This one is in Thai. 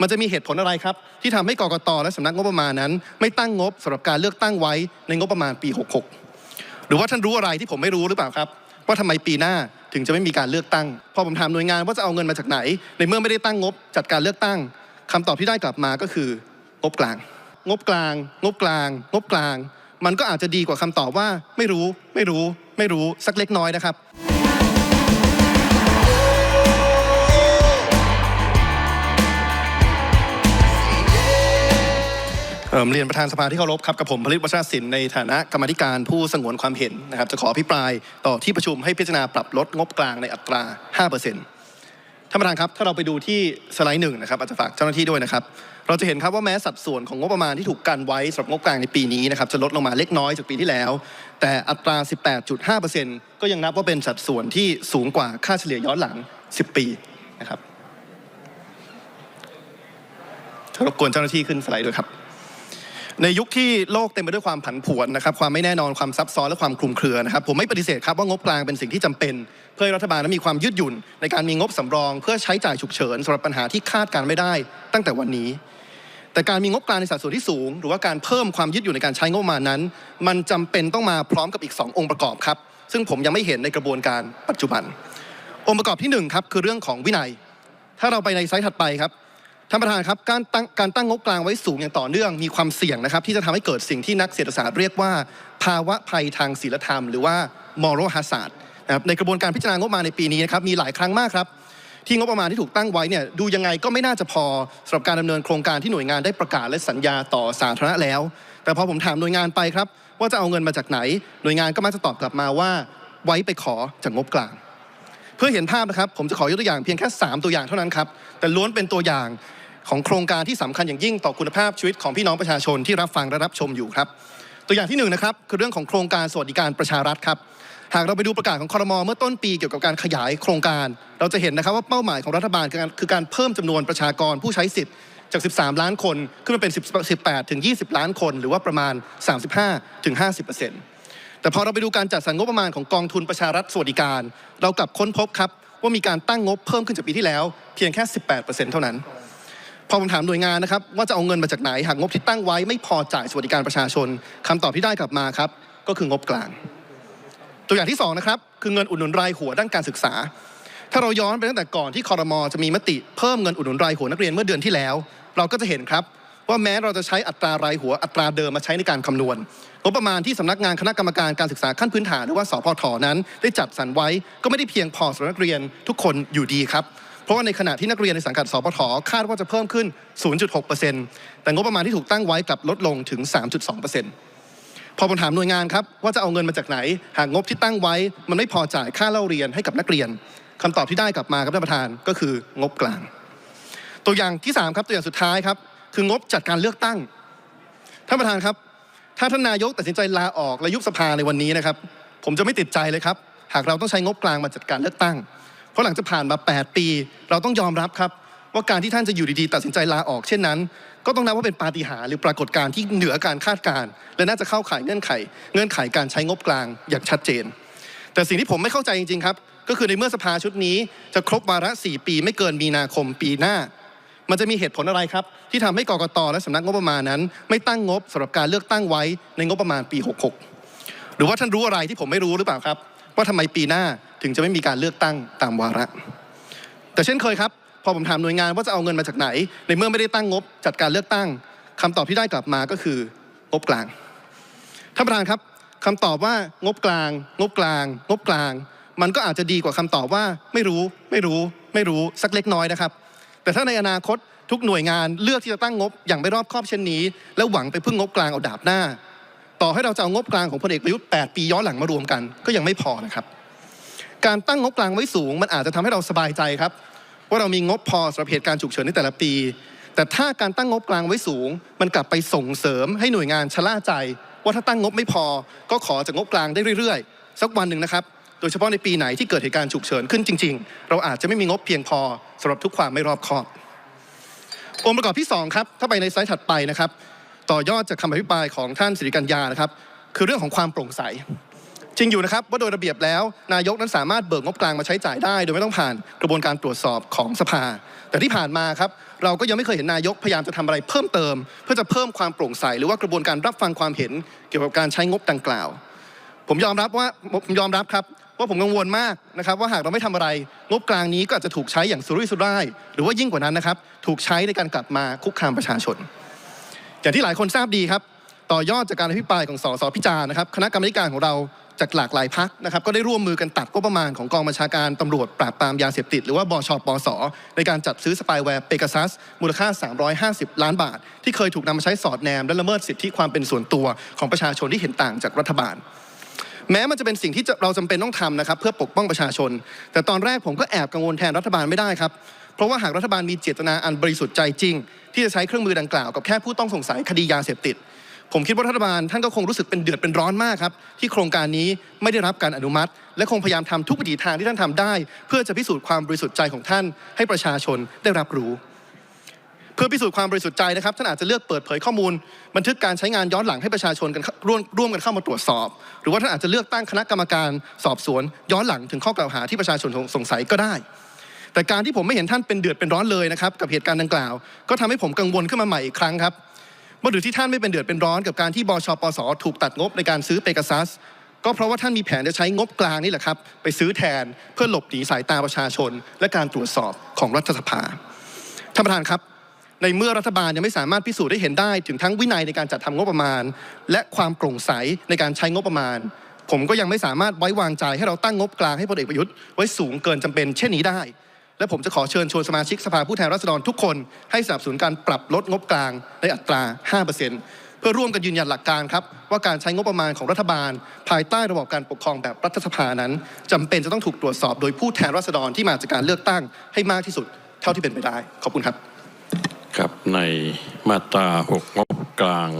มันจะมีเหตุผลอะไรครับ ที่ทำให้กรกตและสำนักงบประมาณนั้น ไม่ตั้งงบสำหรับการเลือกตั้งไว้ในงบประมาณปี 66 หรือว่าท่านรู้อะไรที่ผมไม่รู้หรือเปล่าครับว่าทำไมปีหน้าถึงจะไม่มีการเลือกตั้ง พอผมถามหน่วยงานว่าจะเอาเงินมาจากไหน ในเมื่อไม่ได้ตั้งงบจัดการเลือกตั้งคำตอบที่ได้กลับมาก็คืองบกลาง งบกลาง งบกลาง งบกลาง มันก็อาจจะดีกว่าคำตอบว่าไม่รู้ ไม่รู้ ไม่รู้สักเล็กน้อยนะครับ เอ่อเรียนประธานสภาที่เคารพครับกับผมผลิตวัชรศิลป์ในฐานะกรรมธิการผู้สงวนความเห็นนะครับจะขออภิปรายต่อที่ประชุมให้พิจารณาปรับลดงบกลางในอัตรา 5%ท่านประธานครับ ถ้าเราไปดูที่สไลด์หนึ่งนะครับอาจจะฝากเจ้าหน้าที่ด้วยนะครับ เราจะเห็นครับว่าแม้สัดส่วนของงบประมาณที่ถูกกันไว้สำหรับงบกลางในปีนี้นะครับจะลดลงมาเล็กน้อยจากปีที่แล้ว แต่อัตรา 18.5%ก็ยังนับว่าเป็นสัดส่วนที่สูงกว่าค่าเฉลี่ยย้อนหลัง 10 ปีนะครับรบกวนเจ้าหน้าที่ขึ้นสไลด์ด้วยครับ ในยุคที่โลกเต็มไปด้วยความผันผวนนะครับความไม่แน่นอนความซับซ้อนและความคลุมเครือนะครับผมไม่ปฏิเสธครับว่างบกลางเป็นสิ่งที่จำเป็น เพื่อรัฐบาลนั้นมีความยืดหยุ่น ในการมีงบสำรอง เพื่อใช้จ่ายฉุกเฉินสำหรับปัญหาที่คาดการไม่ได้ ตั้งแต่วันนี้ แต่การมีงบกลางในสัดส่วนที่สูง หรือว่าการเพิ่มความยืดหยุ่นในการใช้งบมานั้น มันจำเป็นต้องมาพร้อมกับอีก 2 องค์ประกอบครับซึ่งผมยังไม่เห็นในกระบวนการปัจจุบัน องค์ประกอบที่หนึ่งครับคือเรื่องของวินัย ถ้าเราไปในไซต์ถัดไปครับ ท่านประธานครับการตั้งการตั้งงบกลางไว้สูงอย่างต่อเนื่องมีความเสี่ยงนะครับ ที่จะทำให้เกิดสิ่งที่นักเศรษฐศาสตร์เรียกว่า ภาวะภัยทางศีลธรรม หรือว่า moral hazard นะครับในกระบวนการพิจารณางบประมาณในปีนี้นะครับมีหลายครั้งมากครับ ที่งบประมาณที่ถูกตั้งไว้เนี่ยดูยังไงก็ไม่น่าจะพอสำหรับการดำเนินโครงการที่หน่วยงานได้ประกาศและสัญญาต่อสาธารณะแล้ว แต่พอผมถามหน่วยงานไปครับ ว่าจะเอาเงินมาจากไหน หน่วยงานก็มักจะตอบกลับมาว่าไว้ไปขอจากงบกลาง เพื่อเห็นภาพนะครับ ผมจะขอยกตัวอย่างเพียงแค่ 3 ตัวอย่างเท่านั้นครับแต่ล้วนเป็นตัวอย่าง ของโครงการที่สำคัญอย่างยิ่งต่อคุณภาพชีวิตของพี่น้องประชาชนที่รับฟังและรับชมอยู่ครับ ตัวอย่างที่หนึ่งนะครับคือเรื่องของโครงการสวัสดิการประชารัฐครับหากเราไปดูประกาศของคอรมอเมื่อต้นปีเกี่ยวกับการขยายโครงการ เราจะเห็นนะครับว่าเป้าหมายของรัฐบาลคือการเพิ่มจำนวนประชากรผู้ใช้สิทธิ์จาก 13 ล้านคนขึ้นมาเป็น 18 ถึง 20 ล้านคน หรือว่าประมาณ 35 ถึง 50%แต่พอเราไปดูการจัดสรรงบประมาณของกองทุนประชารัฐสวัสดิการ เรากลับค้นพบครับว่ามีการตั้งงบเพิ่มขึ้นจากปีที่แล้วเพียงแค่ 18 เท่านั้น พอผมถามหน่วยงานนะครับว่าจะเอาเงินมาจากไหนหากงบที่ตั้งไว้ไม่พอจ่ายสวัสดิการประชาชนคำตอบที่ได้กลับมาครับ ก็คืองบกลาง ตัวอย่างที่สองนะครับคือเงินอุดหนุนรายหัวด้านการศึกษา ถ้าเราย้อนไปตั้งแต่ก่อนที่คอรมอจะมีมติเพิ่มเงินอุดหนุนรายหัวนักเรียนเมื่อเดือนที่แล้ว เราก็จะเห็นครับว่าแม้เราจะใช้อัตรารายหัวอัตราเดิมมาใช้ในการคำนวณงบประมาณที่สำนักงานคณะกรรมการการศึกษาขั้นพื้นฐานหรือว่าสพทนั้น ได้จัดสรรไว้ก็ไม่ได้เพียงพอสำหรับนักเรียนทุกคนอยู่ดีครับ เพราะว่าในขณะที่นักเรียนในสังกัดสพทคาดว่าจะเพิ่มขึ้น 0.6%แต่งบประมาณที่ถูกตั้งไว้กลับลดลงถึง 3.2%พอผมถามหน่วยงานครับว่าจะเอาเงินมาจากไหน หากงบที่ตั้งไว้ มันไม่พอจ่ายค่าเล่าเรียนให้กับนักเรียนคำตอบที่ได้กลับมาครับท่านประธานก็คืองบกลาง ตัวอย่างที่3ครับตัวอย่างสุดท้ายครับคืองบจัดการเลือกตั้งท่านประธานครับ ถ้าท่านนายกตัดสินใจลาออกและยุบสภาในวันนี้นะครับ ผมจะไม่ติดใจเลยครับ หากเราต้องใช้งบกลางมาจัดการเลือกตั้ง ราะหลังจากผ่านมา 8 ปี เราต้องยอมรับครับ ว่าการที่ท่านจะอยู่ดีๆ ตัดสินใจลาออกเช่นนั้น ก็ต้องนับว่าเป็นปาฏิหาริย์หรือปรากฏการณ์ที่เหนือการคาดการณ์และน่าจะเข้าข่ายเงื่อนไข เงื่อนไขการใช้งบกลางอย่างชัดเจน แต่สิ่งที่ผมไม่เข้าใจจริงๆครับก็คือในเมื่อสภาชุดนี้จะครบวาระ 4 ปีไม่เกินมีนาคมปีหน้า มันจะมีเหตุผลอะไรครับ ที่ทำให้กกตและสำนักงบประมาณนั้น ไม่ตั้งงบสำหรับการเลือกตั้งไว้ในงบประมาณปี 66 หรือว่าท่านรู้อะไรที่ผมไม่รู้หรือเปล่าครับ ว่าทำไมปีหน้า ถึงจะไม่มีการเลือกตั้งตามวาระ แต่เช่นเคยครับ พอผมถามหน่วยงานว่าจะเอาเงินมาจากไหน ในเมื่อไม่ได้ตั้งงบจัดการเลือกตั้งคำตอบที่ได้กลับมาก็คืองบกลางท่านประธานครับคำตอบว่างบกลาง งบกลาง งบกลาง มันก็อาจจะดีกว่าคำตอบว่าไม่รู้ไม่รู้ไม่รู้สักเล็กน้อยนะครับ แต่ถ้าในอนาคตทุกหน่วยงานเลือกที่จะตั้งงบอย่างไม่รอบคอบเช่นนี้ แล้วหวังไปพึ่งงบกลางเอาดาบหน้า ต่อให้เราจะเอางบกลางของพลเอกประยุทธ์8ปีย้อนหลังมารวมกัน ก็ยังไม่พอนะครับ การตั้งงบกลางไว้สูง มันอาจจะทำให้เราสบายใจครับ ว่าเรามีงบพอสำหรับเหตุการณ์ฉุกเฉินในแต่ละปี แต่ถ้าการตั้งงบกลางไว้สูง มันกลับไปส่งเสริมให้หน่วยงานชะล่าใจ ว่าถ้าตั้งงบไม่พอ ก็ขอจากงบกลางได้เรื่อยๆ สักวันหนึ่งนะครับโดยเฉพาะในปีไหนที่เกิดเหตุการณ์ฉุกเฉินขึ้นจริง ๆ เราอาจจะไม่มีงบเพียงพอสำหรับทุกความไม่รอบคอบ องค์ประกอบที่ 2 ครับ ถ้าไปในไซต์ถัดไปนะครับ ต่อยอดจากคำอภิปรายของท่านสิริกัญญานะครับ คือเรื่องของความโปร่งใส จริงอยู่นะครับว่าโดยระเบียบแล้ว นายกนั้นสามารถเบิกงบกลางมาใช้จ่ายได้ โดยไม่ต้องผ่านกระบวนการตรวจสอบของสภา แต่ที่ผ่านมาครับเราก็ยังไม่เคยเห็นนายกพยายามจะทำอะไรเพิ่มเติม เพื่อจะเพิ่มความโปร่งใสหรือว่ากระบวนการรับฟังความเห็นเกี่ยวกับการใช้งบดังกล่าว ผมยอมรับว่าผมยอมรับครับว่าผมกังวลมากนะครับว่าหากเราไม่ทำอะไร งบกลางนี้ก็อาจจะถูกใช้อย่างสุรุ่ยสุร่ายหรือว่ายิ่งกว่านั้นนะครับถูกใช้ในการกลับมาคุกคามประชาชนอย่างที่หลายคนทราบดีครับ ต่อยอดจากการอภิปรายของสสพิจารณ์นะครับคณะกรรมการของเราจากหลากหลายพักนะครับก็ได้ร่วมมือกันตัดงบประมาณของกองบัญชาการตำรวจปราบปรามยาเสพติด หรือว่าบชปสในการจัดซื้อสปายแวร์เปก a ซัสมูลค่า 350 ล้านบาท ที่เคยถูกนำมาใช้สอดแนม และละเมิดสิทธิความเป็นส่วนตัวของประชาชนที่เห็นต่างจากรัฐบาล แม้มันจะเป็นสิ่งที่เราจำเป็นต้องทำนะครับเพื่อปกป้องประชาชน แต่ตอนแรกผมก็แอบกังวลแทนรัฐบาลไม่ได้ครับเพราะว่าหากรัฐบาลมีเจตนาอันบริสุทธิ์ใจจริง ที่จะใช้เครื่องมือดังกล่าวกับแค่ผู้ต้องสงสัยคดียาเสพติด ผมคิดว่ารัฐบาลท่านก็คงรู้สึกเป็นเดือดเป็นร้อนมากครับ ที่โครงการนี้ไม่ได้รับการอนุมัติ และคงพยายามทำทุกวิถีทางที่ท่านทำได้ เพื่อจะพิสูจน์ความบริสุทธิ์ใจของท่าน ให้ประชาชนได้รับรู้ เพื่อพิสูจน์ความบริสุทธิ์ใจนะครับท่านอาจจะเลือกเปิดเผยข้อมูล บันทึกการใช้งานย้อนหลังให้ประชาชนกันร่วมร่วมกันเข้ามาตรวจสอบ หรือว่าท่านอาจจะเลือกตั้งคณะกรรมการสอบสวน ย้อนหลังถึงข้อกล่าวหาที่ประชาชนสงสัยก็ได้แต่การที่ผมไม่เห็นท่านเป็นเดือดเป็นร้อนเลยนะครับกับเหตุการณ์ดังกล่าว ก็ทำให้ผมกังวลขึ้นมาใหม่อีกครั้งครับ หรือที่ท่านไม่เป็นเดือดเป็นร้อนกับการที่บชปสถูกตัดงบในการซื้อเปก a ซัสก็เพราะว่าท่านมีแผนจะใช้งบกลางนี่แหละครับ ไปซื้อแทนเพื่อหลบหนีสายตาประชาชน และการตรวจสอบของรัฐสภาท่านประธานครับ ในเมื่อรัฐบาลยังไม่สามารถพิสูจน์ได้เห็นได้ ถึงทั้งวินัยในการจัดทำงบประมาณ และความโปร่งใสในการใช้งบประมาณ ผมก็ยังไม่สามารถไว้วางใจให้เราตั้งงบกลางให้พลเอกประยุทธ์ไว้สูงเกินจำเป็น เช่นนี้ได้ และผมจะขอเชิญชวนสมาชิกสภาผู้แทนราษฎรทุกคนให้สนับสนุนการปรับลดงบกลางในอัตรา 5%เพื่อร่วมกันยืนยันหลักการครับ ว่าการใช้งบประมาณของรัฐบาล ภายใต้ระบบการปกครองแบบรัฐสภานั้นจำเป็นจะต้องถูกตรวจสอบโดยผู้แทนราษฎรที่มาจากการเลือกตั้งให้มากที่สุด เท่าที่เป็นไปได้ ขอบคุณครับ ครับในมาตรา 6 งบกลาง